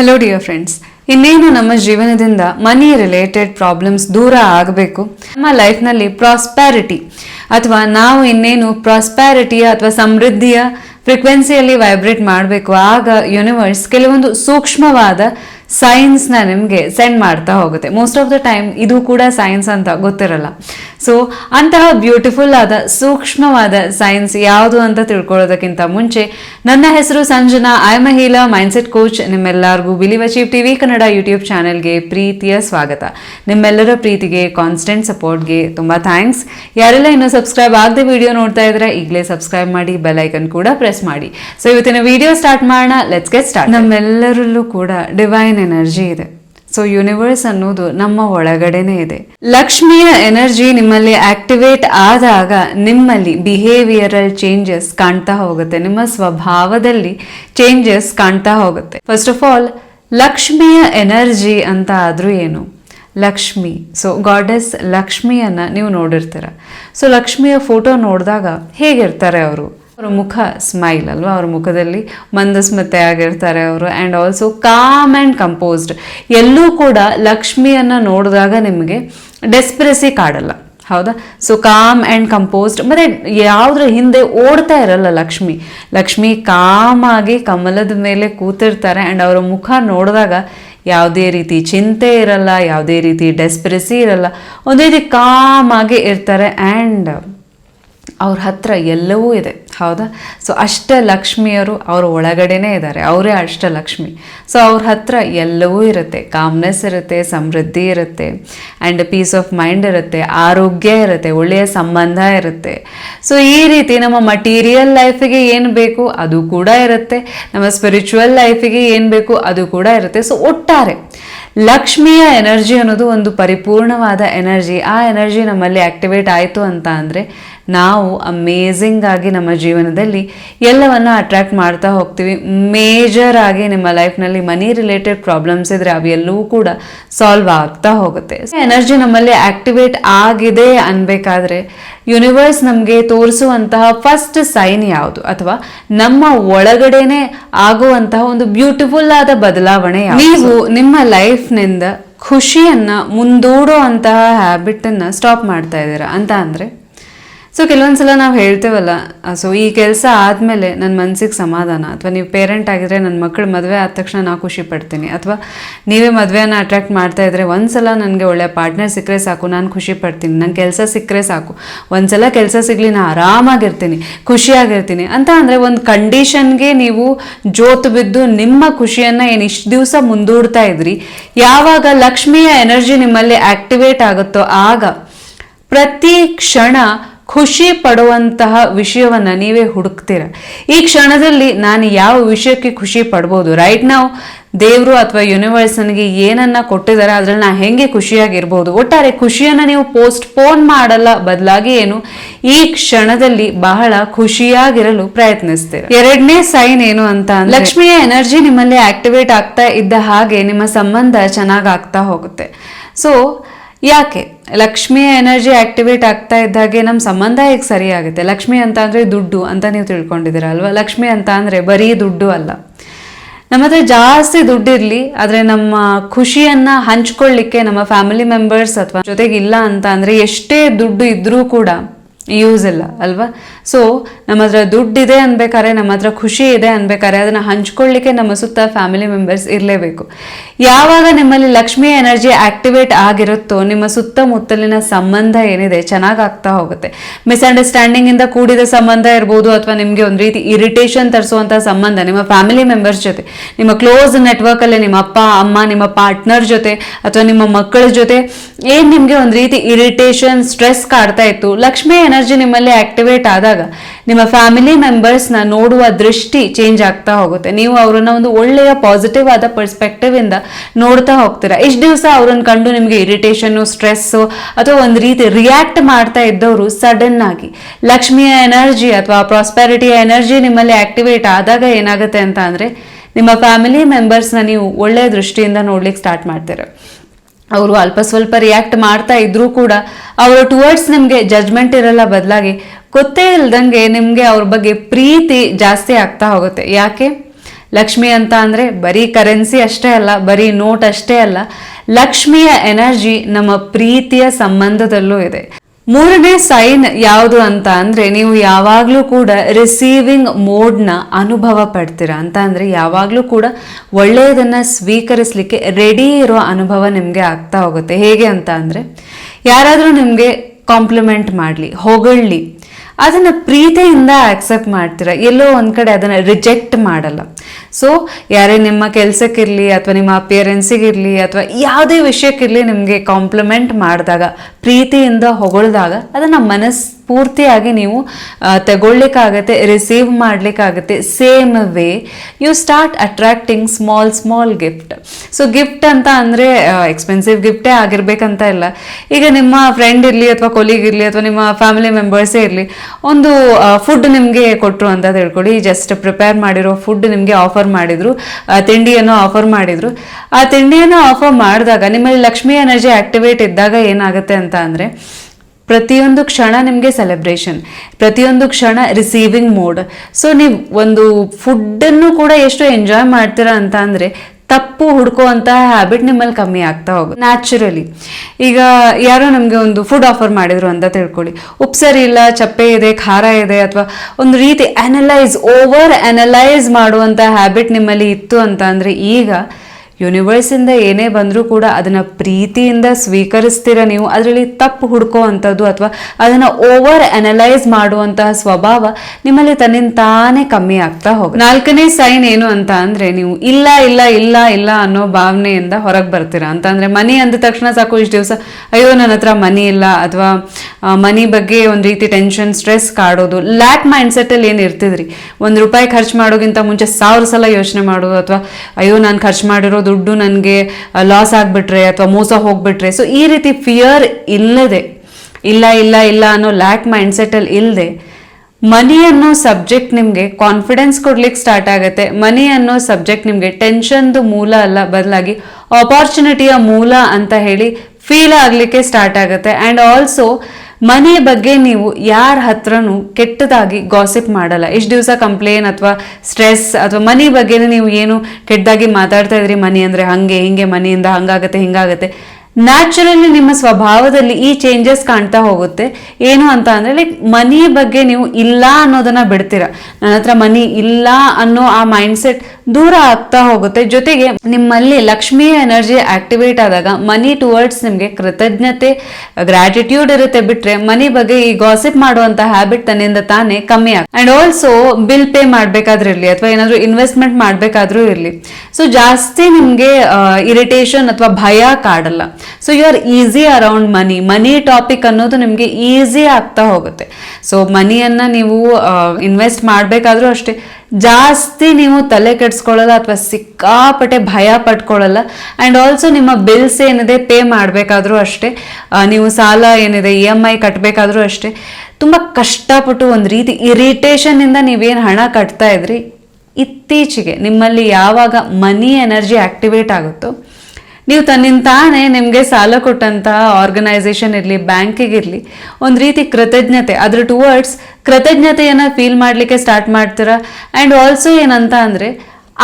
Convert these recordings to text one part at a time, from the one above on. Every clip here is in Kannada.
ಹಲೋ ಡಿಯರ್ ಫ್ರೆಂಡ್ಸ್ ಇನ್ನೇನು ನಮ್ಮ ಜೀವನದಿಂದ ಮನಿ ರಿಲೇಟೆಡ್ ಪ್ರಾಬ್ಲಮ್ಸ್ ದೂರ ಆಗಬೇಕು? ನಮ್ಮ ಲೈಫ್ನಲ್ಲಿ ಪ್ರಾಸ್ಪ್ಯಾರಿಟಿ ಅಥವಾ ನಾವು ಇನ್ನೇನು ಪ್ರಾಸ್ಪ್ಯಾರಿಟಿಯ ಅಥವಾ ಸಮೃದ್ಧಿಯ ಫ್ರೀಕ್ವೆನ್ಸಿಯಲ್ಲಿ ವೈಬ್ರೇಟ್ ಮಾಡಬೇಕು ಆಗ ಯೂನಿವರ್ಸ್ ಕೆಲವೊಂದು ಸೂಕ್ಷ್ಮವಾದ ಸೈನ್ಸ್ನ ನಿಮಗೆ ಸೆಂಡ್ ಮಾಡ್ತಾ ಹೋಗುತ್ತೆ. ಮೋಸ್ಟ್ ಆಫ್ ದ ಟೈಮ್ ಇದು ಕೂಡ ಸೈನ್ಸ್ ಅಂತ ಗೊತ್ತಿರಲ್ಲ. ಸೊ ಅಂತಹ ಬ್ಯೂಟಿಫುಲ್ ಆದ, ಸೂಕ್ಷ್ಮವಾದ ಸೈನ್ಸ್ ಯಾವುದು ಅಂತ ತಿಳ್ಕೊಳ್ಳೋದಕ್ಕಿಂತ ಮುಂಚೆ ನನ್ನ ಹೆಸರು ಸಂಜನಾ ಐ ಮಹಿಳ ಮೈಂಡ್ಸೆಟ್ ಕೋಚ್ ನಿಮ್ಮೆಲ್ಲರಿಗೂ believe achieve TV Kannada YouTube ಚಾನೆಲ್ಗೆ ಪ್ರೀತಿಯ ಸ್ವಾಗತ. ನಿಮ್ಮೆಲ್ಲರ ಪ್ರೀತಿಗೆ ಕಾನ್ಸ್ಟೆಂಟ್ ಸಪೋರ್ಟ್ಗೆ ತುಂಬ ಥ್ಯಾಂಕ್ಸ್ ಯಾರೆಲ್ಲ ಇನ್ನೂ ಸಬ್ಸ್ಕ್ರೈಬ್ ಆಗದೆ ವಿಡಿಯೋ ನೋಡ್ತಾ ಇದ್ರೆ ಈಗಲೇ ಸಬ್ಸ್ಕ್ರೈಬ್ ಮಾಡಿ ಬೆಲ್ ಐಕನ್ ಕೂಡ ಪ್ರೆಸ್ ಮಾಡಿ. ಸೊ ಇವತ್ತಿನ ವಿಡಿಯೋ ಸ್ಟಾರ್ಟ್ ಮಾಡೋಣ. ಲೆಟ್ಸ್ ಗೆಟ್ ಸ್ಟಾರ್ಟ್ ನಮ್ಮೆಲ್ಲರಲ್ಲೂ ಕೂಡ ಡಿವೈನ್ ಎನರ್ಜಿ ಇದೆ. ಸೊ ಯೂನಿವರ್ಸ್ ಅನ್ನೋದು ನಮ್ಮ ಒಳಗಡೆನೆ ಇದೆ. ಲಕ್ಷ್ಮಿಯ ಎನರ್ಜಿ ನಿಮ್ಮಲ್ಲಿ ಆಕ್ಟಿವೇಟ್ ಆದಾಗ ನಿಮ್ಮಲ್ಲಿ ಬಿಹೇವಿಯರಲ್ ಚೇಂಜಸ್ ಕಾಣ್ತಾ ಹೋಗುತ್ತೆ. ನಿಮ್ಮ ಸ್ವಭಾವದಲ್ಲಿ ಚೇಂಜಸ್ ಕಾಣ್ತಾ ಹೋಗುತ್ತೆ. ಫಸ್ಟ್ ಆಫ್ ಆಲ್ ಲಕ್ಷ್ಮಿಯ ಎನರ್ಜಿ ಅಂತ ಆದ್ರೂ ಏನು? ಲಕ್ಷ್ಮಿ. ಸೊ ಗಾಡೆಸ್ ಲಕ್ಷ್ಮಿಯನ್ನ ನೀವು ನೋಡಿರ್ತೀರ. ಸೊ ಲಕ್ಷ್ಮಿಯ ಫೋಟೋ ನೋಡಿದಾಗ ಹೇಗಿರ್ತಾರೆ ಅವರು? ಅವರ ಮುಖ ಸ್ಮೈಲ್ ಅಲ್ವಾ? ಅವ್ರ ಮುಖದಲ್ಲಿ ಮಂದಸ್ಮತೆ ಆಗಿರ್ತಾರೆ ಅವರು. And also calm and composed ಎಲ್ಲೂ ಕೂಡ ಲಕ್ಷ್ಮಿಯನ್ನು ನೋಡಿದಾಗ ನಿಮಗೆ ಡೆಸ್ಪ್ರೆಸಿ ಕಾಡಲ್ಲ. ಹೌದಾ? ಸೊ ಕಾಮ್ ಆ್ಯಂಡ್ ಕಂಪೋಸ್ಡ್ ಮತ್ತು ಯಾವುದ್ರ ಹಿಂದೆ ಓಡ್ತಾ ಇರಲ್ಲ ಲಕ್ಷ್ಮಿ. ಲಕ್ಷ್ಮಿ ಕಾಮಾಗಿ ಕಮಲದ ಮೇಲೆ ಕೂತಿರ್ತಾರೆ. ಆ್ಯಂಡ್ ಅವರ ಮುಖ ನೋಡಿದಾಗ ಯಾವುದೇ ರೀತಿ ಚಿಂತೆ ಇರಲ್ಲ, ಯಾವುದೇ ರೀತಿ ಡೆಸ್ಪ್ರೆಸಿ ಇರಲ್ಲ. ಒಂದೇ ರೀತಿ ಕಾಮ್ ಆಗಿ ಇರ್ತಾರೆ. ಆ್ಯಂಡ್ ಅವ್ರ ಹತ್ರ ಎಲ್ಲವೂ ಇದೆ, ಹೌದಾ? ಸೊ ಅಷ್ಟಲಕ್ಷ್ಮಿಯರು ಅವ್ರ ಒಳಗಡೆನೇ ಇದ್ದಾರೆ, ಅವರೇ ಅಷ್ಟಲಕ್ಷ್ಮಿ ಸೊ ಅವ್ರ ಹತ್ರ ಎಲ್ಲವೂ ಇರುತ್ತೆ ಕಾಮ್ನೆಸ್ ಇರುತ್ತೆ, ಸಮೃದ್ಧಿ ಇರುತ್ತೆ ಆ್ಯಂಡ್ ಪೀಸ್ ಆಫ್ ಮೈಂಡ್ ಇರುತ್ತೆ, ಆರೋಗ್ಯ ಇರುತ್ತೆ, ಒಳ್ಳೆಯ ಸಂಬಂಧ ಇರುತ್ತೆ. ಸೊ ಈ ರೀತಿ ನಮ್ಮ ಮಟೀರಿಯಲ್ ಲೈಫಿಗೆ ಏನು ಬೇಕು ಅದು ಕೂಡ ಇರುತ್ತೆ, ನಮ್ಮ ಸ್ಪಿರಿಚುವಲ್ ಲೈಫಿಗೆ ಏನು ಬೇಕು ಅದು ಕೂಡ ಇರುತ್ತೆ. ಸೊ ಒಟ್ಟಾರೆ ಲಕ್ಷ್ಮಿಯ ಎನರ್ಜಿ ಅನ್ನೋದು ಒಂದು ಪರಿಪೂರ್ಣವಾದ ಎನರ್ಜಿ ಆ ಎನರ್ಜಿ ನಮ್ಮಲ್ಲಿ ಆಕ್ಟಿವೇಟ್ ಆಯಿತು ಅಂತ ಅಂದರೆ ನಾವು ಅಮೇಝಿಂಗ್ ಆಗಿ ನಮ್ಮ ಜೀವನದಲ್ಲಿ ಎಲ್ಲವನ್ನ ಅಟ್ರಾಕ್ಟ್ ಮಾಡ್ತಾ ಹೋಗ್ತೀವಿ. ಮೇಜರ್ ಆಗಿ ನಿಮ್ಮ ಲೈಫ್ನಲ್ಲಿ ಮನಿ ರಿಲೇಟೆಡ್ ಪ್ರಾಬ್ಲಮ್ಸ್ ಇದ್ರೆ ಅವೆಲ್ಲವೂ ಕೂಡ ಸಾಲ್ವ್ ಆಗ್ತಾ ಹೋಗುತ್ತೆ. ಎನರ್ಜಿ ನಮ್ಮಲ್ಲಿ ಆಕ್ಟಿವೇಟ್ ಆಗಿದೆ ಅನ್ಬೇಕಾದ್ರೆ ಯೂನಿವರ್ಸ್ ನಮಗೆ ತೋರಿಸುವಂತಹ ಫಸ್ಟ್ ಸೈನ್ ಯಾವುದು? ಅಥವಾ ನಮ್ಮ ಒಳಗಡೆನೆ ಆಗುವಂತಹ ಒಂದು ಬ್ಯೂಟಿಫುಲ್ ಆದ ಬದಲಾವಣೆ? ನೀವು ನಿಮ್ಮ ಲೈಫ್ನಿಂದ ಖುಷಿಯನ್ನ ಮುಂದೂಡುವಂತಹ ಅನ್ನ ಸ್ಟಾಪ್ ಮಾಡ್ತಾ ಇದ್ದೀರಾ ಅಂತ ಅಂದರೆ? ಸೊ ಕೆಲವೊಂದ್ಸಲ ನಾವು ಹೇಳ್ತೇವಲ್ಲ ಸೊ ಈ ಕೆಲಸ ಆದಮೇಲೆ ನನ್ನ ಮನಸ್ಸಿಗೆ ಸಮಾಧಾನ. ಅಥವಾ ನೀವು ಪೇರೆಂಟ್ ಆಗಿದ್ರೆ ನನ್ನ ಮಕ್ಕಳು ಮದುವೆ ಆದ ತಕ್ಷಣ ನಾನು ಖುಷಿ ಪಡ್ತೀನಿ. ಅಥವಾ ನೀವೇ ಮದುವೆಯನ್ನು ಅಟ್ರಾಕ್ಟ್ ಮಾಡ್ತಾ ಇದ್ರೆ ಒಂದ್ಸಲ ನನಗೆ ಒಳ್ಳೆ ಪಾರ್ಟ್ನರ್ ಸಿಕ್ಕರೆ ಸಾಕು, ನಾನು ಖುಷಿ ಪಡ್ತೀನಿ. ನನ್ನ ಕೆಲಸ ಸಿಕ್ಕರೆ ಸಾಕು. ಒಂದ್ಸಲ ಕೆಲಸ ಸಿಗಲಿ, ನಾನು ಆರಾಮಾಗಿರ್ತೀನಿ, ಖುಷಿಯಾಗಿರ್ತೀನಿ. ಅಂತ ಅಂದರೆ ಒಂದು ಕಂಡೀಷನ್ಗೆ ನೀವು ಜೋತು ಬಿದ್ದು ನಿಮ್ಮ ಖುಷಿಯನ್ನು ಏನು ಇಷ್ಟು ದಿವಸ ಮುಂದೂಡ್ತಾ ಇದ್ರಿ, ಯಾವಾಗ ಲಕ್ಷ್ಮಿಯ ಎನರ್ಜಿ ನಿಮ್ಮಲ್ಲಿ ಆಕ್ಟಿವೇಟ್ ಆಗುತ್ತೋ ಆಗ ಪ್ರತಿ ಕ್ಷಣ ಖುಷಿ ಪಡುವಂತಹ ವಿಷಯವನ್ನ ನೀವೇ ಹುಡುಕ್ತೀರ. ಈ ಕ್ಷಣದಲ್ಲಿ ನಾನು ಯಾವ ವಿಷಯಕ್ಕೆ ಖುಷಿ ಪಡ್ಬೋದು? ರೈಟ್ ನಾವು ದೇವರು ಅಥವಾ ಯೂನಿವರ್ಸ್ ನನಗೆ ಏನನ್ನ ಕೊಟ್ಟಿದ್ದಾರೆ ಅದ್ರಲ್ಲಿ ನಾ ಹೆಂಗೆ ಖುಷಿಯಾಗಿರ್ಬೋದು? ಒಟ್ಟಾರೆ ಖುಷಿಯನ್ನ ನೀವು ಪೋಸ್ಟ್ ಪೋನ್ ಮಾಡಲ್ಲ ಬದಲಾಗಿ ಏನು? ಈ ಕ್ಷಣದಲ್ಲಿ ಬಹಳ ಖುಷಿಯಾಗಿರಲು ಪ್ರಯತ್ನಿಸ್ತೀರ. ಎರಡನೇ ಸೈನ್ ಏನು ಅಂತ ಲಕ್ಷ್ಮಿಯ ಎನರ್ಜಿ ನಿಮ್ಮಲ್ಲಿ ಆಕ್ಟಿವೇಟ್ ಆಗ್ತಾ ಇದ್ದ ಹಾಗೆ ನಿಮ್ಮ ಸಂಬಂಧ ಚೆನ್ನಾಗಾಗ್ತಾ ಹೋಗುತ್ತೆ. ಸೊ ಯಾಕೆ? ಲಕ್ಷ್ಮಿಯ ಎನರ್ಜಿ ಆಕ್ಟಿವೇಟ್ ಆಗ್ತಾ ಇದ್ದಾಗೆ ನಮ್ಮ ಸಂಬಂಧ ಹೇಗೆ ಸರಿಯಾಗುತ್ತೆ ಲಕ್ಷ್ಮಿ ಅಂತ ಅಂದರೆ ದುಡ್ಡು ಅಂತ ನೀವು ತಿಳ್ಕೊಂಡಿದ್ದೀರ ಅಲ್ವಾ? ಲಕ್ಷ್ಮಿ ಅಂತ ಅಂದರೆ ಬರೀ ದುಡ್ಡು ಅಲ್ಲ. ನಮ್ಮ ಹತ್ರ ಜಾಸ್ತಿ ದುಡ್ಡಿರಲಿ, ಆದರೆ ನಮ್ಮ ಖುಷಿಯನ್ನ ಹಂಚ್ಕೊಳ್ಳಿಕ್ಕೆ ನಮ್ಮ ಫ್ಯಾಮಿಲಿ ಮೆಂಬರ್ಸ್ ಅಥವಾ ಜೊತೆಗೆ ಇಲ್ಲ ಅಂತ ಅಂದರೆ ಎಷ್ಟೇ ದುಡ್ಡು ಇದ್ದರೂ ಕೂಡ ಯೂಸ್ ಇಲ್ಲ, ಅಲ್ವಾ? ಸೊ ನಮ್ಮ ಹತ್ರ ದುಡ್ಡಿದೆ ಅನ್ಬೇಕಾದ್ರೆ ನಮ್ಮ ಹತ್ರ ಖುಷಿ ಇದೆ ಅನ್ಬೇಕಾದ್ರೆ, ಅದನ್ನ ಹಂಚ್ಕೊಳ್ಳಿಕ್ಕೆ ನಮ್ಮ ಸುತ್ತ ಫ್ಯಾಮಿಲಿ ಮೆಂಬರ್ಸ್ ಇರಲೇಬೇಕು. ಯಾವಾಗ ನಿಮ್ಮಲ್ಲಿ ಲಕ್ಷ್ಮಿ ಎನರ್ಜಿ ಆಕ್ಟಿವೇಟ್ ಆಗಿರುತ್ತೋ, ನಿಮ್ಮ ಸುತ್ತಮುತ್ತಲಿನ ಸಂಬಂಧ ಏನಿದೆ ಚೆನ್ನಾಗಿ ಆಗ್ತಾ ಹೋಗುತ್ತೆ. ಮಿಸ್ಅಂಡರ್ಸ್ಟ್ಯಾಂಡಿಂಗ್ ಇಂದ ಕೂಡಿದ ಸಂಬಂಧ ಇರ್ಬೋದು, ಅಥವಾ ನಿಮಗೆ ಒಂದು ರೀತಿ ಇರಿಟೇಷನ್ ತರಿಸುವಂಥ ಸಂಬಂಧ, ನಿಮ್ಮ ಫ್ಯಾಮಿಲಿ ಮೆಂಬರ್ಸ್ ಜೊತೆ, ನಿಮ್ಮ ಕ್ಲೋಸ್ ನೆಟ್ವರ್ಕ್ ಅಲ್ಲಿ ನಿಮ್ಮ ಅಪ್ಪ, ಅಮ್ಮ, ನಿಮ್ಮ ಪಾರ್ಟ್ನರ್ ಜೊತೆ, ಅಥವಾ ನಿಮ್ಮ ಮಕ್ಕಳ ಜೊತೆ, ಏನ್ ನಿಮ್ಗೆ ಒಂದು ರೀತಿ ಇರಿಟೇಷನ್ ಸ್ಟ್ರೆಸ್ ಕಾಡ್ತಾ ಇತ್ತು, ಲಕ್ಷ್ಮಿ ಎನರ್ಜಿ ನಿಮ್ಮಲ್ಲಿ ಆಕ್ಟಿವೇಟ್ ಆದಾಗ ನಿಮ್ಮ ಫ್ಯಾಮಿಲಿ ಮೆಂಬರ್ಸ್ನ ನೋಡುವ ದೃಷ್ಟಿ ಚೇಂಜ್ ಆಗ್ತಾ ಹೋಗುತ್ತೆ. ನೀವು ಅವರನ್ನ ಒಂದು ಒಳ್ಳೆಯ ಪಾಸಿಟಿವ್ ಆದ ಪರ್ಸ್ಪೆಕ್ಟಿವ್ ಇಂದ ನೋಡ್ತಾ ಹೋಗ್ತೀರಾ. ಇಷ್ಟು ದಿವಸ ಅವ್ರನ್ನ ಕಂಡು ನಿಮಗೆ ಇರಿಟೇಷನ್ನು ಸ್ಟ್ರೆಸ್ಸು ಅಥವಾ ಒಂದು ರೀತಿ ರಿಯಾಕ್ಟ್ ಮಾಡ್ತಾ ಇದ್ದವರು ಸಡನ್ ಆಗಿ ಲಕ್ಷ್ಮಿಯ ಎನರ್ಜಿ ಅಥವಾ ಪ್ರಾಸ್ಪೆರಿಟಿಯ ಎನರ್ಜಿ ನಿಮ್ಮಲ್ಲಿ ಆಕ್ಟಿವೇಟ್ ಆದಾಗ ಏನಾಗುತ್ತೆ ಅಂತ ಅಂದ್ರೆ ನಿಮ್ಮ ಫ್ಯಾಮಿಲಿ ಮೆಂಬರ್ಸ್ನ ನೀವು ಒಳ್ಳೆಯ ದೃಷ್ಟಿಯಿಂದ ನೋಡ್ಲಿಕ್ಕೆ ಸ್ಟಾರ್ಟ್ ಮಾಡ್ತೀರ. ಅವರು ಅಲ್ಪ ಸ್ವಲ್ಪ ರಿಯಾಕ್ಟ್ ಮಾಡ್ತಾ ಇದ್ರೂ ಕೂಡ ಅವರು ಟುವರ್ಡ್ಸ್ ನಿಮಗೆ ಜಜ್ಮೆಂಟ್ ಇರಲ್ಲ ಬದಲಾಗಿ, ಗೊತ್ತೇ ಇಲ್ದಂಗೆ ನಿಮಗೆ ಅವ್ರ ಬಗ್ಗೆ ಪ್ರೀತಿ ಜಾಸ್ತಿ ಆಗ್ತಾ ಹೋಗುತ್ತೆ. ಯಾಕೆ? ಲಕ್ಷ್ಮಿ ಅಂತ ಅಂದರೆ ಬರೀ ಕರೆನ್ಸಿ ಅಷ್ಟೇ ಅಲ್ಲ, ಬರೀ ನೋಟ್ ಅಷ್ಟೇ ಅಲ್ಲ, ಲಕ್ಷ್ಮಿಯ ಎನರ್ಜಿ ನಮ್ಮ ಪ್ರೀತಿಯ ಸಂಬಂಧದಲ್ಲೂ ಇದೆ. ಮೂರನೇ ಸೈನ್ ಯಾವುದು ಅಂತ ಅಂದರೆ ನೀವು ಯಾವಾಗಲೂ ಕೂಡ ರಿಸೀವಿಂಗ್ ಮೋಡ್ನ ಅನುಭವ ಪಡ್ತೀರ? ಅಂತ ಅಂದರೆ ಯಾವಾಗಲೂ ಕೂಡ ಒಳ್ಳೆಯದನ್ನು ಸ್ವೀಕರಿಸಲಿಕ್ಕೆ ರೆಡಿ ಇರೋ ಅನುಭವ ನಿಮಗೆ ಆಗ್ತಾ ಹೋಗುತ್ತೆ. ಹೇಗೆ ಅಂತ ಅಂದರೆ ಯಾರಾದರೂ ನಿಮಗೆ ಕಾಂಪ್ಲಿಮೆಂಟ್ ಮಾಡಲಿ ಹೊಗಳ್ಳಿ ಅದನ್ನು ಪ್ರೀತಿಯಿಂದ ಆಕ್ಸೆಪ್ಟ್ ಮಾಡ್ತೀರಾ? ಎಲ್ಲೋ ಒಂದು ಕಡೆ ಅದನ್ನ ರಿಜೆಕ್ಟ್ ಮಾಡಲ್ಲ. ಸೊ ಯಾರೇ ನಿಮ್ಮ ಕೆಲಸಕ್ಕಿರಲಿ ಅಥವಾ ನಿಮ್ಮ ಅಪಿಯರೆನ್ಸಿಗಿರಲಿ ಅಥವಾ ಯಾವುದೇ ವಿಷಯಕ್ಕಿರಲಿ ನಿಮಗೆ ಕಾಂಪ್ಲಿಮೆಂಟ್ ಮಾಡಿದಾಗ, ಪ್ರೀತಿಯಿಂದ ಹೊಗಳ್ದಾಗ ಅದನ್ನು ಮನಸ್ಫೂರ್ತಿಯಾಗಿ ನೀವು ತಗೊಳ್ಳಿಕ್ಕಾಗತ್ತೆ receive ಮಾಡಲಿಕ್ಕಾಗತ್ತೆ same way you start attracting small small gift so gift ಅಂತ ಅಂದರೆ ಎಕ್ಸ್ಪೆನ್ಸಿವ್ ಗಿಫ್ಟೇ ಆಗಿರ್ಬೇಕಂತ ಇಲ್ಲ. ಈಗ ನಿಮ್ಮ ಫ್ರೆಂಡ್ ಇರಲಿ ಅಥವಾ ಕೊಲೀಗ್ ಇರಲಿ ಅಥವಾ ನಿಮ್ಮ ಫ್ಯಾಮಿಲಿ ಮೆಂಬರ್ಸೇ ಇರಲಿ, ಒಂದು ಫುಡ್ ನಿಮಗೆ ಕೊಟ್ಟರು ಅಂತ ತಿಳ್ಕೊಳ್ಳಿ ಜಸ್ಟ್ ಪ್ರಿಪೇರ್ ಮಾಡಿರೋ ಫುಡ್ ನಿಮಗೆ ಆಫರ್ ಮಾಡಿದರು ತಿಂಡಿಯನ್ನು ಆಫರ್ ಮಾಡಿದರು. ಆ ತಿಂಡಿಯನ್ನು ಆಫರ್ ಮಾಡಿದಾಗ, ನಿಮ್ಮಲ್ಲಿ ಲಕ್ಷ್ಮಿ ಎನರ್ಜಿ ಆಕ್ಟಿವೇಟ್ ಇದ್ದಾಗ ಏನಾಗುತ್ತೆ ಅಂತ ಅಂದರೆ ಪ್ರತಿಯೊಂದು ಕ್ಷಣ ನಿಮಗೆ ಸೆಲೆಬ್ರೇಷನ್ ಪ್ರತಿಯೊಂದು ಕ್ಷಣ ರಿಸೀವಿಂಗ್ ಮೋಡ್ ಸೊ ನೀವು ಒಂದು ಫುಡ್ಡನ್ನು ಕೂಡ ಎಷ್ಟು ಎಂಜಾಯ್ ಮಾಡ್ತೀರಾ ಅಂತ ಅಂದರೆ ತಪ್ಪು ಹುಡ್ಕೋವಂತಹ ಹ್ಯಾಬಿಟ್ ನಿಮ್ಮಲ್ಲಿ ಕಮ್ಮಿ ಆಗ್ತಾ ಹೋಗುತ್ತೆ. ನ್ಯಾಚುರಲಿ ಈಗ ಯಾರೋ ನಮಗೆ ಒಂದು ಫುಡ್ ಆಫರ್ ಮಾಡಿದ್ರು ಅಂತ ತಿಳ್ಕೊಳ್ಳಿ. ಉಪ್ಸರಿ ಸರಿ ಇಲ್ಲ, ಚಪ್ಪೆ ಇದೆ, ಖಾರ ಇದೆ ಅಥವಾ ಒಂದು ರೀತಿ ಅನಲೈಸ್ ಓವರ್ ಅನಲೈಸ್ ಮಾಡುವಂಥ ಹ್ಯಾಬಿಟ್ ನಿಮ್ಮಲ್ಲಿ ಇತ್ತು ಅಂತ ಅಂದರೆ ಈಗ ಯೂನಿವರ್ಸಿಂದ ಏನೇ ಬಂದರೂ ಕೂಡ ಅದನ್ನು ಪ್ರೀತಿಯಿಂದ ಸ್ವೀಕರಿಸ್ತೀರ ನೀವು. ಅದರಲ್ಲಿ ತಪ್ಪು ಹುಡ್ಕೋ ಅಂಥದ್ದು ಅಥವಾ ಅದನ್ನು ಓವರ್ ಅನಲೈಸ್ ಮಾಡುವಂತಹ ಸ್ವಭಾವ ನಿಮ್ಮಲ್ಲಿ ತನ್ನಿಂದ ತಾನೇ ಕಮ್ಮಿ ಆಗ್ತಾ ಹೋಗುತ್ತೆ. ನಾಲ್ಕನೇ ಸೈನ್ ಏನು ಅಂತ ಅಂದರೆ ನೀವು ಇಲ್ಲ ಇಲ್ಲ ಇಲ್ಲ ಇಲ್ಲ ಅನ್ನೋ ಭಾವನೆಯಿಂದ ಹೊರಗೆ ಬರ್ತೀರಾ. ಅಂತ ಅಂದರೆ ಮನಿ ಅಂದ ತಕ್ಷಣ ಸಾಕು ಇಷ್ಟು ದಿವಸ ಅಯ್ಯೋ ನನ್ನ ಹತ್ರ ಮನಿ ಇಲ್ಲ ಅಥವಾ ಮನಿ ಬಗ್ಗೆ ಒಂದು ರೀತಿ ಟೆನ್ಷನ್ ಸ್ಟ್ರೆಸ್ ಕಾಡೋದು. ಲ್ಯಾಕ್ ಮೈಂಡ್ಸೆಟ್ಟಲ್ಲಿ ಏನು ಇರ್ತಿದ್ರಿ? ಒಂದು ರೂಪಾಯಿ ಖರ್ಚು ಮಾಡೋಗಿಂತ ಮುಂಚೆ ಸಾವಿರ ಸಲ ಯೋಚನೆ ಮಾಡೋದು ಅಥವಾ ಅಯ್ಯೋ ನಾನು ಖರ್ಚು ಮಾಡಿರೋ ದುಡ್ಡು ನನಗೆ ಲಾಸ್ ಆಗಿಬಿಟ್ರೆ ಅಥವಾ ಮೋಸ ಹೋಗ್ಬಿಟ್ರೆ. ಸೊ ಈ ರೀತಿ ಫಿಯರ್ ಇಲ್ಲದೆ, ಇಲ್ಲ ಇಲ್ಲ ಇಲ್ಲ ಅನ್ನೋ ಲ್ಯಾಕ್ ಮೈಂಡ್ಸೆಟ್ಟಲ್ಲಿ ಇಲ್ಲದೆ ಮನಿ ಅನ್ನೋ ಸಬ್ಜೆಕ್ಟ್ ನಿಮಗೆ ಕಾನ್ಫಿಡೆನ್ಸ್ ಕೊಡ್ಲಿಕ್ಕೆ ಸ್ಟಾರ್ಟ್ ಆಗುತ್ತೆ. ಮನಿ ಅನ್ನೋ ಸಬ್ಜೆಕ್ಟ್ ನಿಮಗೆ ಟೆನ್ಷನ್ದು ಮೂಲ ಅಲ್ಲ, ಬದಲಾಗಿ ಆಪರ್ಚುನಿಟಿಯ ಮೂಲ ಅಂತ ಹೇಳಿ ಫೀಲ್ ಆಗಲಿಕ್ಕೆ ಸ್ಟಾರ್ಟ್ ಆಗುತ್ತೆ. ಆ್ಯಂಡ್ ಆಲ್ಸೋ ಮನಿ ಬಗ್ಗೆ ನೀವು ಯಾರ ಹತ್ರನೂ ಕೆಟ್ಟದಾಗಿ ಗಾಸಿಪ್ ಮಾಡಲ್ಲ. ಇಷ್ಟು ದಿವಸ ಕಂಪ್ಲೇನ್ ಅಥವಾ ಸ್ಟ್ರೆಸ್ ಅಥವಾ ಮನೆ ಬಗ್ಗೆ ನೀವು ಏನು ಕೆಟ್ಟದಾಗಿ ಮಾತಾಡ್ತಾ ಇದ್ರಿ? ಮನೆ ಅಂದರೆ ಹಂಗೆ, ಹಿಂಗೆ, ಮನೆಯಿಂದ ಹಂಗಾಗತ್ತೆ, ಹಿಂಗಾಗತ್ತೆ. ನ್ಯಾಚುರಲಿ ನಿಮ್ಮ ಸ್ವಭಾವದಲ್ಲಿ ಈ ಚೇಂಜಸ್ ಕಾಣ್ತಾ ಹೋಗುತ್ತೆ. ಏನು ಅಂತ ಅಂದರೆ ಲೈಕ್ ಮನಿ ಬಗ್ಗೆ ನೀವು ಇಲ್ಲ ಅನ್ನೋದನ್ನ ಬಿಡ್ತೀರ. ನನ್ನ ಹತ್ರ ಮನಿ ಇಲ್ಲ ಅನ್ನೋ ಆ ಮೈಂಡ್ಸೆಟ್ ದೂರ ಆಗ್ತಾ ಹೋಗುತ್ತೆ. ಜೊತೆಗೆ ನಿಮ್ಮಲ್ಲಿ ಲಕ್ಷ್ಮಿ ಎನರ್ಜಿ ಆಕ್ಟಿವೇಟ್ ಆದಾಗ ಮನಿ ಟುವರ್ಡ್ಸ್ ನಿಮಗೆ ಕೃತಜ್ಞತೆ ಗ್ರಾಟಿಟ್ಯೂಡ್ ಇರುತ್ತೆ ಬಿಟ್ರೆ ಮನಿ ಬಗ್ಗೆ ಈ ಗಾಸಿಪ್ ಮಾಡುವಂತ ಹ್ಯಾಬಿಟ್ ತನ್ನಿಂದ ತಾನೇ ಕಮ್ಮಿ ಆಗುತ್ತೆ ಅಂಡ್ ಆಲ್ಸೋ ಬಿಲ್ ಪೇ ಮಾಡಬೇಕಾದ್ರೂ ಇರಲಿ ಅಥವಾ ಏನಾದರೂ ಇನ್ವೆಸ್ಟ್ಮೆಂಟ್ ಮಾಡ್ಬೇಕಾದ್ರೂ ಇರಲಿ. ಸೊ ಜಾಸ್ತಿ ನಿಮಗೆ ಇರಿಟೇಷನ್ ಅಥವಾ ಭಯ ಕಾಡಲ್ಲ. So you are easy around money money topic ಅನ್ನೋದು ನಿಮಗೆ ಈಸಿ ಆಗ್ತಾ ಹೋಗುತ್ತೆ. ಸೊ ಮನಿಯನ್ನ ನೀವು ಇನ್ವೆಸ್ಟ್ ಮಾಡಬೇಕಾದ್ರೂ ಅಷ್ಟೇ. ಜಾಸ್ತಿ ನೀವು ತಲೆ ಕೆಡಿಸ್ಕೊಳ್ಳಲ್ಲ ಅಥವಾ ಸಿಕ್ಕಾಪಟ್ಟೆ ಭಯ ಪಟ್ಕೊಳ್ಳಲ್ಲ. ಆ್ಯಂಡ್ ಆಲ್ಸೋ ನಿಮ್ಮ ಬಿಲ್ಸ್ ಏನಿದೆ ಪೇ ಮಾಡಬೇಕಾದ್ರೂ ಅಷ್ಟೇ. ನೀವು ಸಾಲ ಏನಿದೆ ಇ ಎಂ ಐ ಕಟ್ಟಬೇಕಾದ್ರೂ ಅಷ್ಟೇ. ತುಂಬ ಕಷ್ಟಪಟ್ಟು ಒಂದು ರೀತಿ ಇರಿಟೇಷನಿಂದ ನೀವೇನು ಹಣ ಕಟ್ತಾ ಇದ್ರಿ, ಇತ್ತೀಚೆಗೆ ನಿಮ್ಮಲ್ಲಿ ಯಾವಾಗ ಮನಿ ಎನರ್ಜಿ ಆಕ್ಟಿವೇಟ್ ಆಗುತ್ತೋ, ನೀವು ತನ್ನಿಂದ ತಾನೇ ನಿಮಗೆ ಸಾಲ ಕೊಟ್ಟಂತಹ ಆರ್ಗನೈಸೇಷನ್ ಇರಲಿ ಬ್ಯಾಂಕಿಗಿರಲಿ ಒಂದು ರೀತಿ ಕೃತಜ್ಞತೆ, ಅದ್ರ ಟುವರ್ಡ್ಸ್ ಕೃತಜ್ಞತೆಯನ್ನು ಫೀಲ್ ಮಾಡಲಿಕ್ಕೆ ಸ್ಟಾರ್ಟ್ ಮಾಡ್ತೀರಾ? ಆ್ಯಂಡ್ ಆಲ್ಸೋ ಏನಂತ ಅಂದರೆ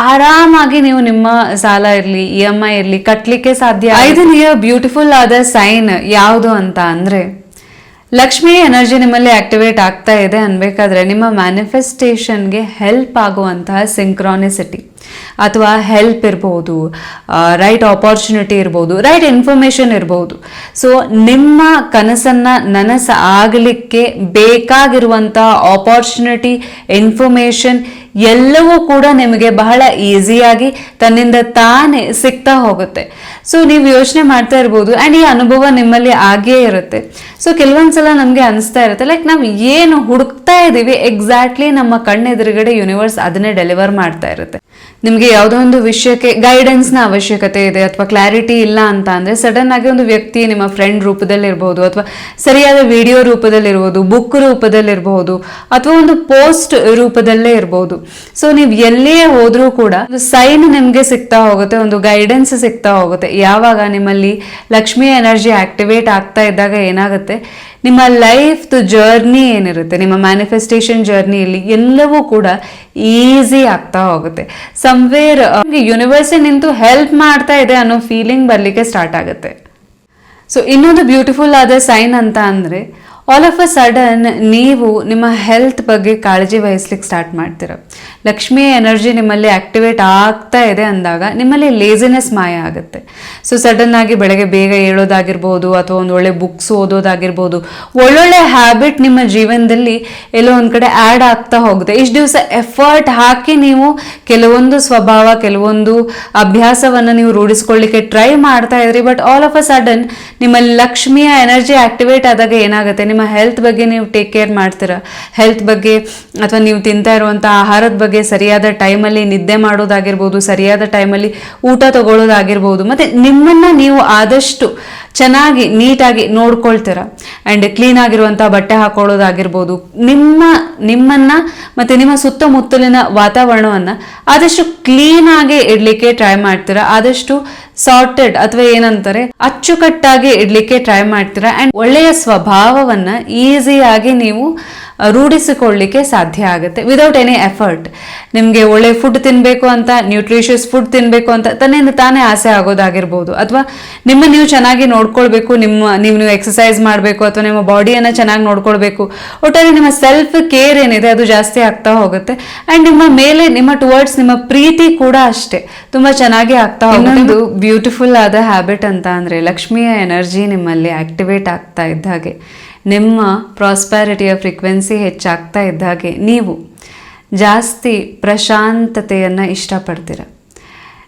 ಆರಾಮಾಗಿ ನೀವು ನಿಮ್ಮ ಸಾಲ ಇರಲಿ ಇ ಎಂ ಐ ಇರಲಿ ಕಟ್ಟಲಿಕ್ಕೆ ಸಾಧ್ಯ ಐದನೆಯ ಬ್ಯೂಟಿಫುಲ್ ಆದ ಸೈನ್ ಯಾವುದು ಅಂತ ಅಂದರೆ, ಲಕ್ಷ್ಮಿ ಎನರ್ಜಿ ನಿಮ್ಮಲ್ಲಿ ಆಕ್ಟಿವೇಟ್ ಆಗ್ತಾ ಇದೆ ಅನ್ಬೇಕಾದ್ರೆ ನಿಮ್ಮ ಮ್ಯಾನಿಫೆಸ್ಟೇಷನ್ಗೆ ಹೆಲ್ಪ್ ಆಗುವಂತಹ ಸಿಂಕ್ರಾನಿಸಿಟಿ ಅಥವಾ ಹೆಲ್ಪ್ ಇರ್ಬೋದು ರೈಟ್ ಆಪರ್ಚುನಿಟಿ ಇರ್ಬೋದು ರೈಟ್ ಇನ್ಫಾರ್ಮೇಷನ್ ಇರ್ಬೋದು. ಸೊ ನಿಮ್ಮ ಕನಸನ್ನ ನನಸ ಆಗಲಿಕ್ಕೆ ಬೇಕಾಗಿರುವಂತಹ ಆಪರ್ಚುನಿಟಿ ಇನ್ಫಾರ್ಮೇಷನ್ ಎಲ್ಲವೂ ಕೂಡ ನಿಮಗೆ ಬಹಳ ಈಸಿಯಾಗಿ ತನ್ನಿಂದ ತಾನೇ ಸಿಗ್ತಾ ಹೋಗುತ್ತೆ. ಸೊ ನೀವು ಯೋಚನೆ ಮಾಡ್ತಾ ಇರ್ಬೋದು ಆ್ಯಂಡ್ ಈ ಅನುಭವ ನಿಮ್ಮಲ್ಲಿ ಆಗೇ ಇರುತ್ತೆ. ಸೊ ಕೆಲವೊಂದ್ಸಲ ನಮಗೆ ಅನಿಸ್ತಾ ಇರುತ್ತೆ ಲೈಕ್ ನಾವು ಏನು ಹುಡುಕ್ತಾ ಇದ್ದೀವಿ ಎಕ್ಸಾಕ್ಟ್ಲಿ ನಮ್ಮ ಕಣ್ಣೆದುರುಗಡೆ ಯೂನಿವರ್ಸ್ ಅದನ್ನೇ ಡೆಲಿವರ್ ಮಾಡ್ತಾ ಇರುತ್ತೆ. ನಿಮಗೆ ಯಾವುದೋ ಒಂದು ವಿಷಯಕ್ಕೆ ಗೈಡೆನ್ಸ್ನ ಅವಶ್ಯಕತೆ ಇದೆ ಅಥವಾ ಕ್ಲಾರಿಟಿ ಇಲ್ಲ ಅಂತ ಅಂದರೆ ಸಡನ್ ಆಗಿ ಒಂದು ವ್ಯಕ್ತಿ ನಿಮ್ಮ ಫ್ರೆಂಡ್ ರೂಪದಲ್ಲಿರ್ಬೋದು ಅಥವಾ ಸರಿಯಾದ ವಿಡಿಯೋ ರೂಪದಲ್ಲಿರ್ಬೋದು ಬುಕ್ ರೂಪದಲ್ಲಿರ್ಬೋದು ಅಥವಾ ಒಂದು ಪೋಸ್ಟ್ ರೂಪದಲ್ಲೇ ಇರಬಹುದು ಸೊ ನೀವು ಎಲ್ಲೇ ಹೋದರೂ ಕೂಡ ಒಂದು ಸೈನ್ ನಿಮಗೆ ಸಿಗ್ತಾ ಹೋಗುತ್ತೆ, ಒಂದು ಗೈಡೆನ್ಸ್ ಸಿಗ್ತಾ ಹೋಗುತ್ತೆ. ಯಾವಾಗ ನಿಮ್ಮಲ್ಲಿ ಲಕ್ಷ್ಮಿ ಎನರ್ಜಿ ಆಕ್ಟಿವೇಟ್ ಆಗ್ತಾ ಇದ್ದಾಗ ಏನಾಗುತ್ತೆ? ನಿಮ್ಮ ಲೈಫ್ದು ಜರ್ನಿ ಏನಿರುತ್ತೆ, ನಿಮ್ಮ ಮ್ಯಾನಿಫೆಸ್ಟೇಷನ್ ಜರ್ನಿಯಲ್ಲಿ ಎಲ್ಲವೂ ಕೂಡ ಈಸಿ ಆಗ್ತಾ ಹೋಗುತ್ತೆ. ಸಮ್ವೇರ್ ಯೂನಿವರ್ಸ್ ನಿಂತು ಹೆಲ್ಪ್ ಮಾಡ್ತಾ ಇದೆ ಅನ್ನೋ ಫೀಲಿಂಗ್ ಬರಲಿಕ್ಕೆ ಸ್ಟಾರ್ಟ್ ಆಗುತ್ತೆ. ಸೊ ಇನ್ನೊಂದು ಬ್ಯೂಟಿಫುಲ್ ಆದ ಸೈನ್ ಅಂತ ಅಂದರೆ ಆಲ್ ಆಫ್ ಅ ಸಡನ್ ನೀವು ನಿಮ್ಮ ಹೆಲ್ತ್ ಬಗ್ಗೆ ಕಾಳಜಿ ವಹಿಸ್ಲಿಕ್ಕೆ ಸ್ಟಾರ್ಟ್ ಮಾಡ್ತೀರ. ಲಕ್ಷ್ಮಿಯ ಎನರ್ಜಿ ನಿಮ್ಮಲ್ಲಿ ಆಕ್ಟಿವೇಟ್ ಆಗ್ತಾ ಇದೆ ಅಂದಾಗ ನಿಮ್ಮಲ್ಲಿ ಲೇಸಿನೆಸ್ ಮಾಯ ಆಗುತ್ತೆ. ಸೊ ಸಡನ್ ಆಗಿ ಬೆಳಗ್ಗೆ ಬೇಗ ಹೇಳೋದಾಗಿರ್ಬೋದು ಅಥವಾ ಒಂದು ಒಳ್ಳೆ ಬುಕ್ಸ್ ಓದೋದಾಗಿರ್ಬೋದು, ಒಳ್ಳೊಳ್ಳೆ ಹ್ಯಾಬಿಟ್ ನಿಮ್ಮ ಜೀವನದಲ್ಲಿ ಎಲ್ಲೋ ಒಂದು ಕಡೆ ಆ್ಯಡ್ ಆಗ್ತಾ ಹೋಗುತ್ತೆ. ಇಷ್ಟು ದಿವಸ ಎಫರ್ಟ್ ಹಾಕಿ ನೀವು ಕೆಲವೊಂದು ಸ್ವಭಾವ, ಕೆಲವೊಂದು ಅಭ್ಯಾಸವನ್ನು ನೀವು ರೂಢಿಸ್ಕೊಳ್ಳಿಕ್ಕೆ ಟ್ರೈ ಮಾಡ್ತಾ ಇದ್ರಿ but all of a sudden ನಿಮ್ಮಲ್ಲಿ ಲಕ್ಷ್ಮಿಯ ಎನರ್ಜಿ ಆಕ್ಟಿವೇಟ್ ಆದಾಗ ಏನಾಗುತ್ತೆ? ನಿಮ್ಮ ಹೆಲ್ತ್ ಬಗ್ಗೆ ನೀವು ಟೇಕ್ ಕೇರ್ ಮಾಡ್ತೀರಾ? ಹೆಲ್ತ್ ಬಗ್ಗೆ ಅಥವಾ ನೀವು ತಿಂತಾ ಇರುವಂಥ ಆಹಾರದ ಬಗ್ಗೆ ಸರಿಯಾದ ಟೈಮಲ್ಲಿ ನಿದ್ದೆ ಮಾಡೋದಾಗಿರ್ಬೋದು, ಸರಿಯಾದ ಟೈಮಲ್ಲಿ ಊಟ ತಗೊಳ್ಳೋದಾಗಿರ್ಬೋದು, ಮತ್ತು ನಿಮ್ಮನ್ನು ನೀವು ಆದಷ್ಟು ಚೆನ್ನಾಗಿ, ನೀಟಾಗಿ ನೋಡ್ಕೊಳ್ತೀರ. ಆ್ಯಂಡ್ ಕ್ಲೀನ್ ಆಗಿರುವಂಥ ಬಟ್ಟೆ ಹಾಕೊಳ್ಳೋದಾಗಿರ್ಬೋದು, ನಿಮ್ಮ, ನಿಮ್ಮನ್ನ ಮತ್ತು ನಿಮ್ಮ ಸುತ್ತಮುತ್ತಲಿನ ವಾತಾವರಣವನ್ನು ಆದಷ್ಟು ಕ್ಲೀನಾಗಿ ಇಡಲಿಕ್ಕೆ ಟ್ರೈ ಮಾಡ್ತೀರಾ, ಆದಷ್ಟು ಸಾರ್ಟೆಡ್ ಅಥವಾ ಏನಂತಾರೆ, ಅಚ್ಚುಕಟ್ಟಾಗಿ ಇಡಲಿಕ್ಕೆ ಟ್ರೈ ಮಾಡ್ತೀರಾ. ಆ್ಯಂಡ್ ಒಳ್ಳೆಯ ಸ್ವಭಾವವನ್ನು ಈಸಿಯಾಗಿ ನೀವು ರೂಢಿಸಿಕೊಳ್ಳಿಕ್ಕೆ ಸಾಧ್ಯ ಆಗುತ್ತೆ. ವಿದೌಟ್ ಎನಿ ಎಫರ್ಟ್ ನಿಮಗೆ ಒಳ್ಳೆ ಫುಡ್ ತಿನ್ನಬೇಕು ಅಂತ ನ್ಯೂಟ್ರಿಷಿಯಸ್ ಫುಡ್ ತಿನ್ನಬೇಕು ಅಂತ ತನ್ನಿಂದ ತಾನೇ ಆಸೆ ಆಗೋದಾಗಿರ್ಬೋದು. ಅಥವಾ ನಿಮ್ಮ ನೀವು ಚೆನ್ನಾಗಿ ನೋಡ್ಕೊಳ್ಬೇಕು ನಿಮ್ಮ ನೀವು ನೀವು ಎಕ್ಸಸೈಸ್ ಮಾಡಬೇಕು ಅಥವಾ ನಿಮ್ಮ ಬಾಡಿಯನ್ನು ಚೆನ್ನಾಗಿ ನೋಡ್ಕೊಳ್ಬೇಕು. ಒಟ್ಟಾರೆ ನಿಮ್ಮ ಸೆಲ್ಫ್ ಕೇರ್ ಏನಿದೆ ಅದು ಜಾಸ್ತಿ ಆಗ್ತಾ ಹೋಗುತ್ತೆ. ಆ್ಯಂಡ್ ನಿಮ್ಮ ಮೇಲೆ ನಿಮ್ಮ ಟುವರ್ಡ್ಸ್ ನಿಮ್ಮ ಪ್ರೀತಿ ಕೂಡ ಅಷ್ಟೇ. ತುಂಬ ಚೆನ್ನಾಗಿ ಆಗ್ತಾ ಇನ್ನೊಂದು ಬ್ಯೂಟಿಫುಲ್ ಆದ ಹ್ಯಾಬಿಟ್ ಅಂತ ಅಂದರೆ ಲಕ್ಷ್ಮಿಯ ಎನರ್ಜಿ ನಿಮ್ಮಲ್ಲಿ ಆಕ್ಟಿವೇಟ್ ಆಗ್ತಾ ಇದ್ದ ಹಾಗೆ. ನಿಮ್ಮ ಪ್ರಾಸ್ಪ್ಯಾರಿಟಿಯ ಫ್ರೀಕ್ವೆನ್ಸಿ ಹೆಚ್ಚಾಗ್ತಾ ಇದ್ದ ಹಾಗೆ ನೀವು ಜಾಸ್ತಿ ಪ್ರಶಾಂತತೆಯನ್ನು ಇಷ್ಟಪಡ್ತೀರ.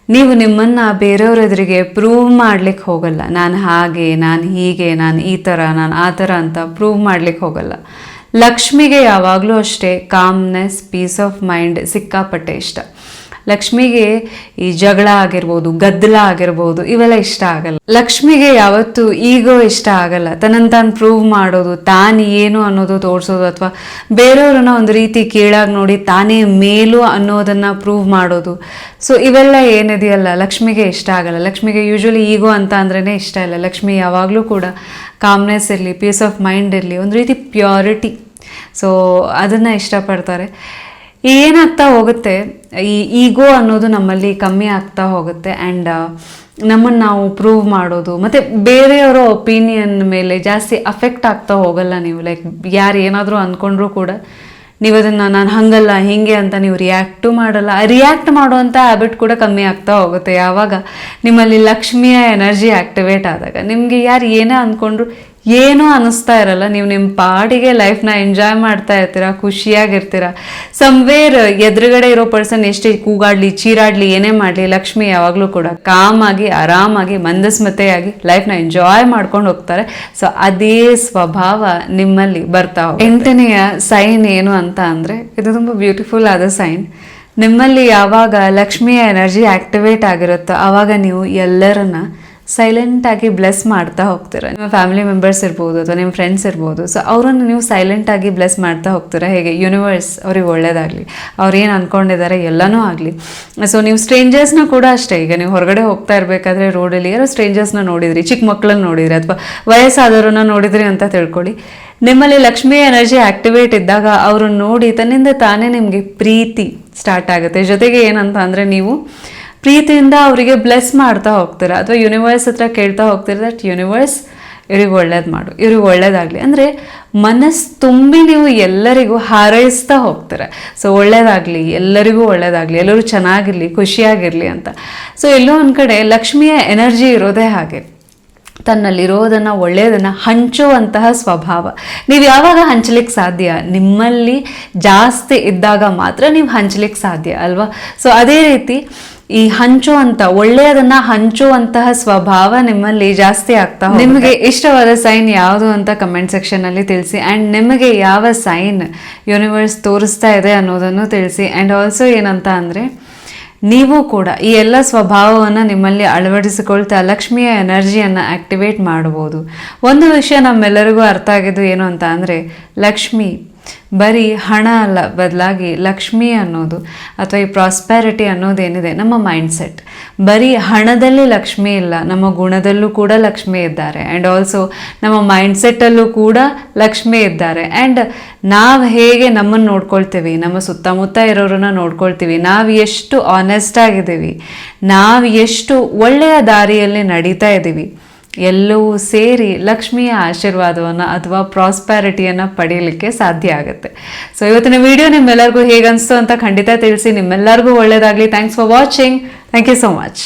ನೀವು ನಿಮ್ಮನ್ನು ಬೇರೆಯವ್ರ ಎದುರಿಗೆ ಪ್ರೂವ್ ಮಾಡ್ಲಿಕ್ಕೆ ಹೋಗಲ್ಲ. ನಾನು ಹಾಗೆ, ನಾನು ಹೀಗೆ, ನಾನು ಈ ಥರ ನಾನು ಆ ಥರ ಅಂತ ಪ್ರೂವ್ ಮಾಡ್ಲಿಕ್ಕೆ ಹೋಗಲ್ಲ. ಲಕ್ಷ್ಮಿಗೆ ಯಾವಾಗಲೂ ಅಷ್ಟೇ ಕಾಮ್ನೆಸ್ ಪೀಸ್ ಆಫ್ ಮೈಂಡ್ ಸಿಕ್ಕಾಪಟ್ಟೆ ಇಷ್ಟ. ಲಕ್ಷ್ಮಿಗೆ ಈ ಜಗಳ ಆಗಿರ್ಬೋದು, ಗದ್ದಲ ಆಗಿರ್ಬೋದು, ಇವೆಲ್ಲ ಇಷ್ಟ ಆಗಲ್ಲ. ಲಕ್ಷ್ಮಿಗೆ ಯಾವತ್ತು ಈಗೋ ಇಷ್ಟ ಆಗಲ್ಲ. ತನ್ನ ತಾನು ಪ್ರೂವ್ ಮಾಡೋದು, ತಾನು ಏನು ಅನ್ನೋದು ತೋರಿಸೋದು ಅಥವಾ ಬೇರೆಯವ್ರನ್ನ ಒಂದು ರೀತಿ ಕೀಳಾಗಿ ನೋಡಿ ತಾನೇ ಮೇಲು ಅನ್ನೋದನ್ನ ಪ್ರೂವ್ ಮಾಡೋದು. ಸೊ ಇವೆಲ್ಲ ಏನಿದೆಯಲ್ಲ, ಲಕ್ಷ್ಮಿಗೆ ಇಷ್ಟ ಆಗಲ್ಲ. ಲಕ್ಷ್ಮಿಗೆ ಯೂಶ್ವಲಿ ಈಗೋ ಅಂತ ಅಂದ್ರೇ ಇಷ್ಟ ಇಲ್ಲ. ಲಕ್ಷ್ಮಿ ಯಾವಾಗಲೂ ಕೂಡ ಕಾಮ್ನೆಸ್ ಇರಲಿ ಪೀಸ್ ಆಫ್ ಮೈಂಡ್ ಇರಲಿ, ಒಂದು ರೀತಿ ಪ್ಯೂರಿಟಿ ಸೊ ಅದನ್ನು ಇಷ್ಟಪಡ್ತಾರೆ. ಏನಾಗ್ತಾ ಹೋಗುತ್ತೆ, ಈ ಈಗೋ ಅನ್ನೋದು ನಮ್ಮಲ್ಲಿ ಕಮ್ಮಿ ಆಗ್ತಾ ಹೋಗುತ್ತೆ ಆ್ಯಂಡ್ ನಮ್ಮನ್ನು ನಾವು ಪ್ರೂವ್ ಮಾಡೋದು, ಮತ್ತು ಬೇರೆಯವರ ಒಪಿನಿಯನ್ ಮೇಲೆ ಜಾಸ್ತಿ ಅಫೆಕ್ಟ್ ಆಗ್ತಾ ಹೋಗಲ್ಲ ನೀವು ಲೈಕ್ ಯಾರು ಏನಾದರೂ ಅಂದ್ಕೊಂಡ್ರೂ ಕೂಡ ನೀವು ಅದನ್ನು, ನಾನು ಹಂಗಲ್ಲ, ಹೀಗೆ ಅಂತ ನೀವು ರಿಯಾಕ್ಟು ಮಾಡಲ್ಲ. ರಿಯಾಕ್ಟ್ ಮಾಡುವಂಥ ಹ್ಯಾಬಿಟ್ ಕೂಡ ಕಮ್ಮಿ ಆಗ್ತಾ ಹೋಗುತ್ತೆ. ಯಾವಾಗ ನಿಮ್ಮಲ್ಲಿ ಲಕ್ಷ್ಮಿಯ ಎನರ್ಜಿ ಆ್ಯಕ್ಟಿವೇಟ್ ಆದಾಗ, ನಿಮಗೆ ಯಾರು ಏನೇ ಅಂದ್ಕೊಂಡ್ರು ಏನೂ ಅನ್ನಿಸ್ತಾ ಇರಲ್ಲ. ನೀವು ನಿಮ್ಮ ಪಾಡಿಗೆ ಲೈಫ್ನ ಎಂಜಾಯ್ ಮಾಡ್ತಾ ಇರ್ತೀರ, ಖುಷಿಯಾಗಿರ್ತೀರ? ಸಮ್ವೇರ್ ಎದುರುಗಡೆ ಇರೋ ಪರ್ಸನ್ ಎಷ್ಟೇ ಕೂಗಾಡ್ಲಿ, ಚೀರಾಡ್ಲಿ, ಏನೇ ಮಾಡಲಿ, ಲಕ್ಷ್ಮಿ ಯಾವಾಗಲೂ ಕೂಡ ಕಾಮಾಗಿ, ಆರಾಮಾಗಿ, ಮಂದಸ್ಮತೆಯಾಗಿ ಲೈಫ್ನ ಎಂಜಾಯ್ ಮಾಡ್ಕೊಂಡು ಹೋಗ್ತಾರೆ. ಸೊ ಅದೇ ಸ್ವಭಾವ ನಿಮ್ಮಲ್ಲಿ ಬರ್ತಾ. ಎಂಟನೆಯ ಸೈನ್ ಏನು ಅಂತ ಅಂದರೆ, ಇದು ತುಂಬ ಬ್ಯೂಟಿಫುಲ್ ಆದ ಸೈನ್ ನಿಮ್ಮಲ್ಲಿ ಯಾವಾಗ ಲಕ್ಷ್ಮಿಯ ಎನರ್ಜಿ ಆಕ್ಟಿವೇಟ್ ಆಗಿರುತ್ತೋ ಆವಾಗ ನೀವು ಎಲ್ಲರನ್ನ ಸೈಲೆಂಟಾಗಿ ಬ್ಲೆಸ್ ಮಾಡ್ತಾ ಹೋಗ್ತೀರ? ನಿಮ್ಮ ಫ್ಯಾಮಿಲಿ ಮೆಂಬರ್ಸ್ ಇರ್ಬೋದು ಅಥವಾ ನಿಮ್ಮ ಫ್ರೆಂಡ್ಸ್ ಇರ್ಬೋದು. ಸೊ ಅವರನ್ನು ನೀವು ಸೈಲೆಂಟಾಗಿ ಬ್ಲೆಸ್ ಮಾಡ್ತಾ ಹೋಗ್ತೀರ? ಹೇಗೆ? ಯೂನಿವರ್ಸ್ ಅವ್ರಿಗೆ ಒಳ್ಳೇದಾಗಲಿ. ಅವ್ರು ಏನು ಅಂದ್ಕೊಂಡಿದ್ದಾರೆ ಎಲ್ಲನೂ ಆಗಲಿ. ಸೊ ನೀವು ಸ್ಟ್ರೇಂಜರ್ಸ್ನ ಕೂಡ ಅಷ್ಟೇ. ಈಗ ನೀವು ಹೊರಗಡೆ ಹೋಗ್ತಾ ಇರಬೇಕಾದ್ರೆ ರೋಡಲ್ಲಿ ಯಾರೋ ಸ್ಟ್ರೇಂಜರ್ಸ್ನ ನೋಡಿದ್ರಿ, ಚಿಕ್ಕ ಮಕ್ಕಳನ್ನ ನೋಡಿದ್ರಿ ಅಥವಾ ವಯಸ್ಸಾದವ್ರನ್ನ ನೋಡಿದ್ರಿ ಅಂತ ತಿಳ್ಕೊಳ್ಳಿ. ನಿಮ್ಮಲ್ಲಿ ಲಕ್ಷ್ಮಿ ಎನರ್ಜಿ ಆಕ್ಟಿವೇಟ್ ಇದ್ದಾಗ ಅವ್ರನ್ನ ನೋಡಿ ತನ್ನಿಂದ ತಾನೇ ನಿಮಗೆ ಪ್ರೀತಿ ಸ್ಟಾರ್ಟ್ ಆಗುತ್ತೆ. ಜೊತೆಗೆ ಏನಂತ ಅಂದರೆ ನೀವು ಪ್ರೀತಿಯಿಂದ ಅವರಿಗೆ ಬ್ಲೆಸ್ ಮಾಡ್ತಾ ಹೋಗ್ತೀರಾ? ಅಥವಾ ಯೂನಿವರ್ಸ್ ಹತ್ರ ಕೇಳ್ತಾ ಹೋಗ್ತೀರ ದಟ್ ಯೂನಿವರ್ಸ್ ಇವ್ರಿಗೆ ಒಳ್ಳೇದು ಮಾಡು, ಇವ್ರಿಗೆ ಒಳ್ಳೇದಾಗಲಿ. ಅಂದರೆ ಮನಸ್ಸು ತುಂಬಿ ನೀವು ಎಲ್ಲರಿಗೂ ಹಾರೈಸ್ತಾ ಹೋಗ್ತಾರೆ. ಸೊ ಒಳ್ಳೇದಾಗಲಿ, ಎಲ್ಲರಿಗೂ ಒಳ್ಳೇದಾಗಲಿ, ಎಲ್ಲರೂ ಚೆನ್ನಾಗಿರಲಿ, ಖುಷಿಯಾಗಿರಲಿ ಅಂತ. ಸೊ ಎಲ್ಲೋ ಒಂದು ಕಡೆ ಲಕ್ಷ್ಮಿಯ ಎನರ್ಜಿ ಇರೋದೇ ಹಾಗೆ. ತನ್ನಲ್ಲಿರೋದನ್ನು ಒಳ್ಳೆಯದನ್ನು ಹಂಚುವಂತಹ ಸ್ವಭಾವ. ನೀವು ಯಾವಾಗ ಹಂಚಲಿಕ್ಕೆ ಸಾಧ್ಯ? ನಿಮ್ಮಲ್ಲಿ ಜಾಸ್ತಿ ಇದ್ದಾಗ ಮಾತ್ರ ನೀವು ಹಂಚಲಿಕ್ಕೆ ಸಾಧ್ಯ, ಅಲ್ವಾ? ಸೊ ಅದೇ ರೀತಿ ಈ ಹಂಚುವಂತ ಒಳ್ಳೆಯದನ್ನ ಹಂಚುವಂತಹ ಸ್ವಭಾವ ನಿಮ್ಮಲ್ಲಿ ಜಾಸ್ತಿ ಆಗ್ತಾ. ನಿಮಗೆ ಇಷ್ಟವಾದ ಸೈನ್ ಯಾವುದು ಅಂತ ಕಮೆಂಟ್ ಸೆಕ್ಷನ್ ಅಲ್ಲಿ ತಿಳಿಸಿ, ಅಂಡ್ ನಿಮಗೆ ಯಾವ ಸೈನ್ ಯೂನಿವರ್ಸ್ ತೋರಿಸ್ತಾ ಇದೆ ಅನ್ನೋದನ್ನು ತಿಳಿಸಿ, ಅಂಡ್ ಆಲ್ಸೋ ಏನಂತ ಅಂದ್ರೆ, ನೀವು ಕೂಡ ಈ ಎಲ್ಲ ಸ್ವಭಾವವನ್ನು ನಿಮ್ಮಲ್ಲಿ ಅಳವಡಿಸಿಕೊಳ್ತಾ ಲಕ್ಷ್ಮಿಯ ಎನರ್ಜಿಯನ್ನು ಆಕ್ಟಿವೇಟ್ ಮಾಡಬಹುದು ಒಂದು ವಿಷಯ ನಮ್ಮೆಲ್ಲರಿಗೂ ಅರ್ಥ ಆಗಿದ್ದು ಏನು ಅಂತ ಅಂದರೆ, ಲಕ್ಷ್ಮಿ ಬರೀ ಹಣ ಅಲ್ಲ, ಬದಲಾಗಿ ಲಕ್ಷ್ಮಿ ಅನ್ನೋದು ಅಥವಾ ಈ ಪ್ರಾಸ್ಪ್ಯಾರಿಟಿ ಅನ್ನೋದೇನಿದೆ ನಮ್ಮ ಮೈಂಡ್ಸೆಟ್ ಬರೀ ಹಣದಲ್ಲಿ ಲಕ್ಷ್ಮಿ ಇಲ್ಲ, ನಮ್ಮ ಗುಣದಲ್ಲೂ ಕೂಡ ಲಕ್ಷ್ಮಿ ಇದ್ದಾರೆ. ಆ್ಯಂಡ್ ಆಲ್ಸೋ ನಮ್ಮ ಮೈಂಡ್ಸೆಟ್ಟಲ್ಲೂ ಕೂಡ ಲಕ್ಷ್ಮಿ ಇದ್ದಾರೆ. ಆ್ಯಂಡ್ ನಾವು ಹೇಗೆ ನಮ್ಮನ್ನು ನೋಡ್ಕೊಳ್ತೀವಿ, ನಮ್ಮ ಸುತ್ತಮುತ್ತ ಇರೋರನ್ನ ನೋಡ್ಕೊಳ್ತೀವಿ, ನಾವು ಎಷ್ಟು ಆನೆಸ್ಟ್ ಆಗಿದ್ದೀವಿ, ನಾವು ಎಷ್ಟು ಒಳ್ಳೆಯ ದಾರಿಯಲ್ಲಿ ನಡೀತಾ ಇದ್ದೀವಿ ಎಲ್ಲವೂ ಸೇರಿ ಲಕ್ಷ್ಮಿಯ ಆಶೀರ್ವಾದವನ್ನು ಅಥವಾ ಪ್ರಾಸ್ಪ್ಯಾರಿಟಿಯನ್ನು ಪಡೆಯಲಿಕ್ಕೆ ಸಾಧ್ಯ ಆಗುತ್ತೆ. ಸೊ ಇವತ್ತಿನ ವಿಡಿಯೋ ನಿಮ್ಮೆಲ್ಲರಿಗೂ ಹೇಗನ್ನಿಸ್ತು ಅಂತ ಖಂಡಿತ ತಿಳಿಸಿ. ನಿಮ್ಮೆಲ್ಲರಿಗೂ ಒಳ್ಳೆಯದಾಗಲಿ thanks for watching thank you so much